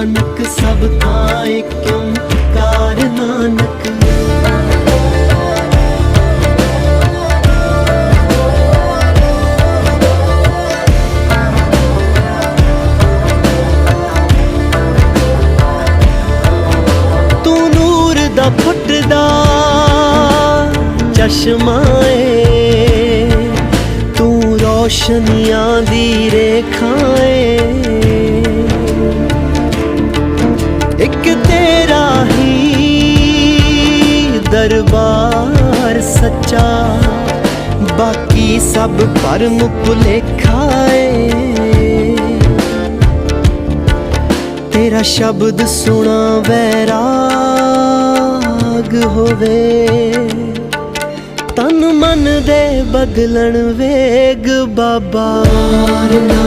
ਨਾਨਕ, ਸਭ ਥਾਂ ਏਕੰ ਕਾਰ ਨਾਨਕ। ਤੂੰ ਨੂਰ ਦਾ ਫੁੱਟਦਾ ਚਸ਼ਮਾ ਏ। ਤੂੰ ਰੋਸ਼ਨੀਆਂ ਦੀ ਰੇਖਾ ਇੱਕ ਤੇਰਾ ਹੀ ਦਰਬਾਰ ਸੱਚਾ। ਬਾਕੀ ਸਭ ਪਰਮ ਭੁਲੇਖਾ ਏ। ਤੇਰਾ ਸ਼ਬਦ ਸੁਣਾ ਵੈਰਾਗ ਹੋਵੇ। ਤਨ ਮਨ ਦੇ ਬਦਲਣ ਵੇਗ ਬਾਬਾ ਵਾਰ